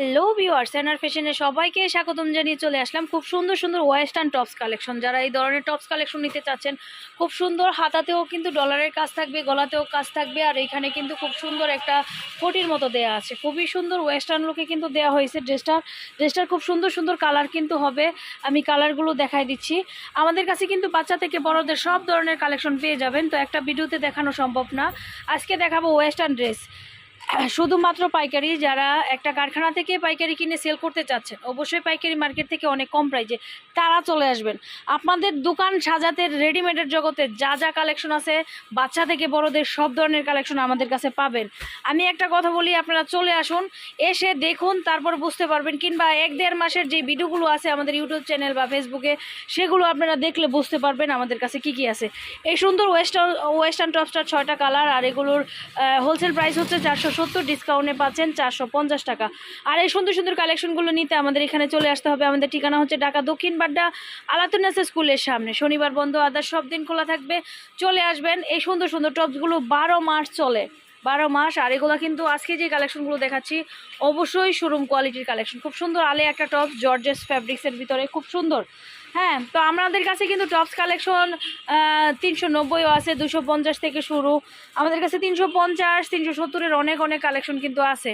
Hello viewers এনার ফ্যাশনে সবাইকে স্বাগতম জানিয়ে চলে আসলাম। খুব সুন্দর সুন্দর ওয়েস্টার্ন টপস কালেকশন যারা এই ধরনের টপস কালেকশন নিতে চাচ্ছেন, খুব সুন্দর হাতাতেও কিন্তু ডলারের কাজ থাকবে, গলাতেও কাজ থাকবে, আর এখানে কিন্তু খুব সুন্দর একটা কোটির মতো দেয়া আছে। খুবই সুন্দর ওয়েস্টার্ন লুকে কিন্তু দেওয়া হয়েছে ড্রেসটা ড্রেসটার খুব সুন্দর সুন্দর কালার কিন্তু হবে। আমি কালারগুলো দেখাই দিচ্ছি। আমাদের কাছে কিন্তু বাচ্চা থেকে বড়দের সব ধরনের কালেকশন পেয়ে যাবেন। তো একটা ভিডিওতে দেখানো সম্ভব না। আজকে দেখাবো ওয়েস্টার্ন ড্রেস শুধুমাত্র পাইকারি, যারা একটা কারখানা থেকে পাইকারি কিনে সেল করতে চাচ্ছেন, অবশ্যই পাইকারি মার্কেট থেকে অনেক কম প্রাইজে তারা চলে আসবেন। আপনাদের দোকান সাজাতে রেডিমেডের জগতে যা যা কালেকশন আছে, বাচ্চা থেকে বড়দের সব ধরনের কালেকশন আমাদের কাছে পাবেন। আমি একটা কথা বলি, আপনারা চলে আসুন, এসে দেখুন, তারপর বুঝতে পারবেন, কিংবা এক দেড় মাসের যে ভিডিওগুলো আছে আমাদের ইউটিউব চ্যানেল বা ফেসবুকে সেগুলো আপনারা দেখলে বুঝতে পারবেন আমাদের কাছে কি কি আছে। এই সুন্দর ওয়েস্টার্ন ওয়েস্টার্ন টপসটার ছয়টা কালার আর এগুলোর হোলসেল প্রাইস হচ্ছে চারশো সত্তর ডিসকাউন্টে পাচ্ছেন চারশো পঞ্চাশ টাকা। আর এই সুন্দর সুন্দর কালেকশনগুলো নিতে আমাদের এখানে চলে আসতে হবে। আমাদের ঠিকানা হচ্ছে ঢাকা দক্ষিণ বাড্ডা আলাতুন্নাসা স্কুলের সামনে। শনিবার বন্ধ, আদার সব দিন খোলা থাকবে। চলে আসবেন। এই সুন্দর সুন্দর টপসগুলো বারো মাস চলে। বারো মাস। আর এগুলো কিন্তু আজকে যে কালেকশনগুলো দেখাচ্ছি, অবশ্যই শোরুম কোয়ালিটির কালেকশন খুব সুন্দর আলে একটা টপ জর্জেস ফ্যাব্রিক্সের ভিতরে। খুব সুন্দর। হ্যাঁ তো আমাদের কাছে কিন্তু টপস কালেকশন তিনশো নব্বইও আছে, দুশো পঞ্চাশ থেকে শুরু। আমাদের কাছে তিনশো পঞ্চাশ, তিনশো সত্তরের অনেক অনেক কালেকশন কিন্তু আছে।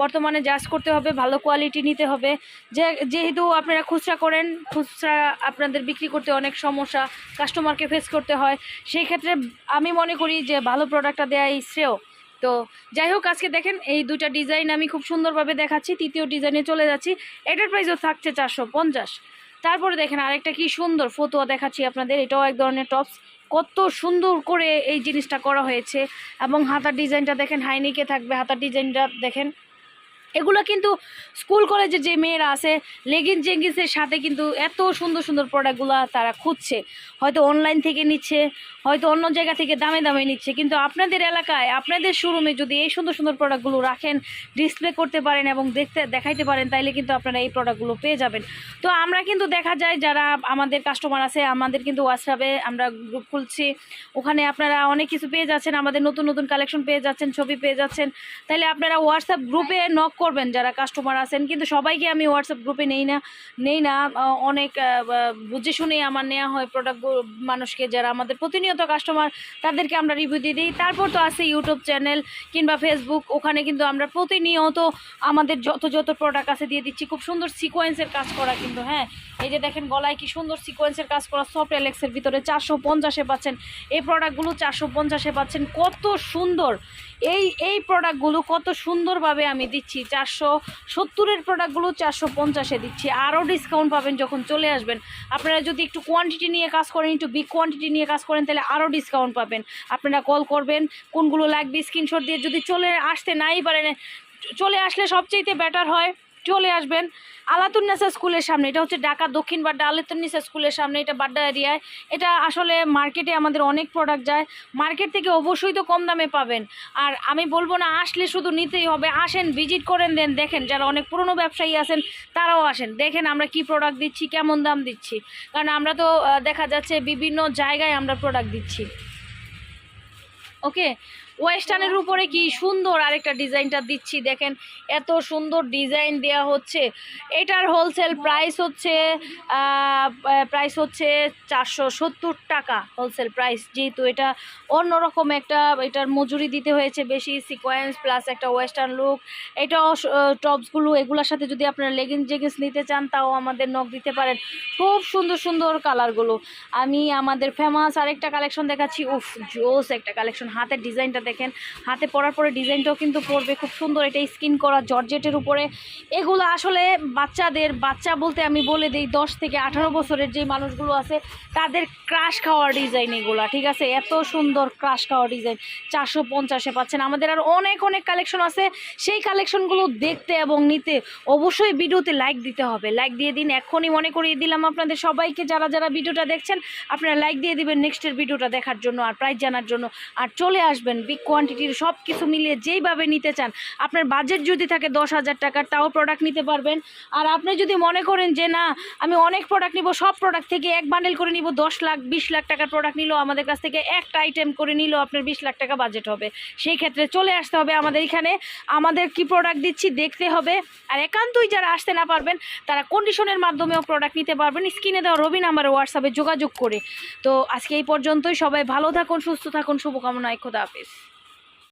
বর্তমানে জাজ করতে হবে, ভালো কোয়ালিটি নিতে হবে। যে, যেহেতু আপনারা খুচরা করেন, খুচরা আপনাদের বিক্রি করতে অনেক সমস্যা কাস্টমারকে ফেস করতে হয়। সেই ক্ষেত্রে আমি মনে করি যে, ভালো প্রোডাক্টটা দেওয়াই শ্রেয়। তো যাই হোক, আজকে দেখেন, এই দুটা ডিজাইন আমি খুব সুন্দরভাবে দেখাচ্ছি, তৃতীয় ডিজাইনে চলে যাচ্ছি। এটার প্রাইসও থাকছে চারশো পঞ্চাশ। তারপরে দেখেন আরেকটা কি সুন্দর ফতুয়া দেখাচ্ছি আপনাদের। এটাও এক ধরনের টপস কত সুন্দর করে এই জিনিসটা করা হয়েছে। এবং হাতার ডিজাইনটা দেখেন, হাইনিকে থাকবে। হাতার ডিজাইনটা দেখেন এগুলো কিন্তু স্কুল কলেজে যে মেয়েরা আছে লেগিংস জেগিংসের সাথে কিন্তু এত সুন্দর সুন্দর প্রোডাক্টগুলো তারা খুঁজছে। হয়তো অনলাইন থেকে নিচ্ছে, হয়তো অন্য জায়গা থেকে দামে দামে নিচ্ছে, কিন্তু আপনাদের এলাকায়, আপনাদের শোরুমে যদি এই সুন্দর সুন্দর প্রোডাক্টগুলো রাখেন ডিসপ্লে করতে পারেন এবং দেখতে, দেখাইতে পারেন, তাইলে কিন্তু আপনারা এই প্রোডাক্টগুলো পেয়ে যাবেন। তো আমরা কিন্তু দেখা যায় যারা আমাদের কাস্টমার আছে, আমাদের কিন্তু হোয়াটসঅ্যাপে আমরা গ্রুপ খুলছি। ওখানে আপনারা অনেক কিছু পেয়ে যাচ্ছেন, আমাদের নতুন নতুন কালেকশন পেয়ে যাচ্ছেন, ছবি পেয়ে যাচ্ছেন। তাহলে আপনারা হোয়াটসঅ্যাপ গ্রুপে নক করবেন, যারা কাস্টমার আছেন। কিন্তু সবাইকে আমি হোয়াটসঅ্যাপ গ্রুপে নেই না নেই না। অনেক বুঝে শুনে আমার নেওয়া হয় প্রোডাক্ট মানুষকে, যারা আমাদের প্রতিনিয়ত কাস্টমার তাদেরকে আমরা রিভিউ দিয়ে দিই। তারপর তো আছে ইউটিউব চ্যানেল কিংবা ফেসবুক ওখানে কিন্তু আমরা প্রতিনিয়ত আমাদের যত যত প্রোডাক্ট আছে দিয়ে দিচ্ছি। খুব সুন্দর সিকোয়েন্সের কাজ করা কিন্তু হ্যাঁ। এই যে দেখেন গলায় কি সুন্দর সিকোয়েন্সের কাজ করা সফট এলেক্সের ভিতরে চারশো পঞ্চাশে পাচ্ছেন। এই প্রোডাক্টগুলো চারশো পঞ্চাশে পাচ্ছেন। কত সুন্দর। এই এই প্রোডাক্টগুলো কত সুন্দরভাবে আমি দিচ্ছি। চারশো সত্তরের প্রোডাক্টগুলো চারশো পঞ্চাশে দিচ্ছি। আরও ডিসকাউন্ট পাবেন যখন চলে আসবেন। আপনারা যদি একটু কোয়ান্টিটি নিয়ে কাজ করেন, একটু বিগ কোয়ান্টিটি নিয়ে কাজ করেন, তাহলে আরও ডিসকাউন্ট পাবেন। আপনারা কল করবেন, কোনগুলো লাগবে স্ক্রিনশট দিয়ে। যদি চলে আসতে নাই পারেন, চলে আসলে সবচেয়েতে বেটার হয় চলে আসবেন আলাতুন্নেসা স্কুলের সামনে। এটা হচ্ছে ঢাকা দক্ষিণ বাড্ডা আলাতুন্নেসা স্কুলের সামনে, এটা বাড্ডা এরিয়ায়। এটা আসলে মার্কেটে আমাদের অনেক প্রোডাক্ট যায়। মার্কেট থেকে অবশ্যই তো কম দামে পাবেন। আর আমি বলব না, আসলে শুধু নিতেই হবে। আসেন ভিজিট করেন দেন দেখেন। যারা অনেক পুরনো ব্যবসায়ী আছেন, তারাও আসেন। দেখেন আমরা কি প্রোডাক্ট দিচ্ছি, কেমন দাম দিচ্ছি। কারণ আমরা তো দেখা যাচ্ছে বিভিন্ন জায়গায় আমরা প্রোডাক্ট দিচ্ছি। ওকে ওয়েস্টার্নের উপরে কি সুন্দর আরেকটা ডিজাইনটা দিচ্ছি, দেখেন এত সুন্দর ডিজাইন দেয়া হচ্ছে। এটার হোলসেল প্রাইস হচ্ছে প্রাইস হচ্ছে চারশো সত্তর টাকা হোলসেল প্রাইস যেহেতু এটা অন্যরকম একটা, এটার মজুরি দিতে হয়েছে বেশি সিকোয়েন্স প্লাস একটা ওয়েস্টার্ন লুক এটা টপসগুলো এগুলোর সাথে যদি আপনারা লেগিংস জেগিংস নিতে চান, তাও আমাদের নখ দিতে পারেন। খুব সুন্দর সুন্দর কালারগুলো আমি আমাদের ফেমাস আরেকটা কালেকশন দেখাচ্ছি, উফ, জোস একটা কালেকশন হাতের ডিজাইনটা দেখেন, হাতে পরার পরে ডিজাইনটাও কিন্তু পরবে, খুব সুন্দর এটা স্কিন করা জর্জেটের উপরে। এগুলো আসলে বাচ্চাদের, বাচ্চা বলতে আমি বলে দিই, দশ থেকে আঠারো বছরের যে মানুষগুলো আছে, তাদের ক্রাশ খাওয়ার ডিজাইন এগুলা, ঠিক আছে? এত সুন্দর ক্রাশ খাওয়ার ডিজাইন চারশো পঞ্চাশে পাচ্ছেন। আমাদের আর অনেক অনেক কালেকশন আছে। সেই কালেকশনগুলো দেখতে এবং নিতে অবশ্যই ভিডিওতে লাইক দিতে হবে। লাইক দিয়ে দিন, এখনই মনে করিয়ে দিলাম আপনাদের সবাইকে, যারা যারা ভিডিওটা দেখছেন, আপনারা লাইক দিয়ে দিবেন নেক্সটের ভিডিওটা দেখার জন্য আর প্রাইজ জানার জন্য। আর চলে আসবেন বিগ কোয়ান্টিটির সব কিছু মিলিয়ে যেইভাবে নিতে চান, আপনার বাজেট যদি থাকে দশ হাজার টাকার, তাও প্রোডাক্ট নিতে পারবেন। আর আপনি যদি মনে করেন যে, না, আমি অনেক প্রোডাক্ট নিব, সব প্রোডাক্ট থেকে এক বান্ডেল করে নিব, দশ লাখ, বিশ লাখ টাকার প্রোডাক্ট নিলেও আমাদের কাছ থেকে একটা আইটেম করে নিলেও আপনার বিশ লাখ টাকা বাজেট হবে। সেই ক্ষেত্রে চলে আসতে হবে আমাদের এখানে। আমাদের কি প্রোডাক্ট দিচ্ছি দেখতে হবে। আর একান্তই যারা আসতে না পারবেন, তারা কন্ডিশনের মাধ্যমেও প্রোডাক্ট নিতে পারবেন। স্ক্রিনে দেওয়া রবি নাম্বারে হোয়াটসঅ্যাপে যোগাযোগ করে। তো আজকে এই পর্যন্তই। সবাই ভালো থাকুন, সুস্থ থাকুন। শুভকামনায় খোদা হাফিজ।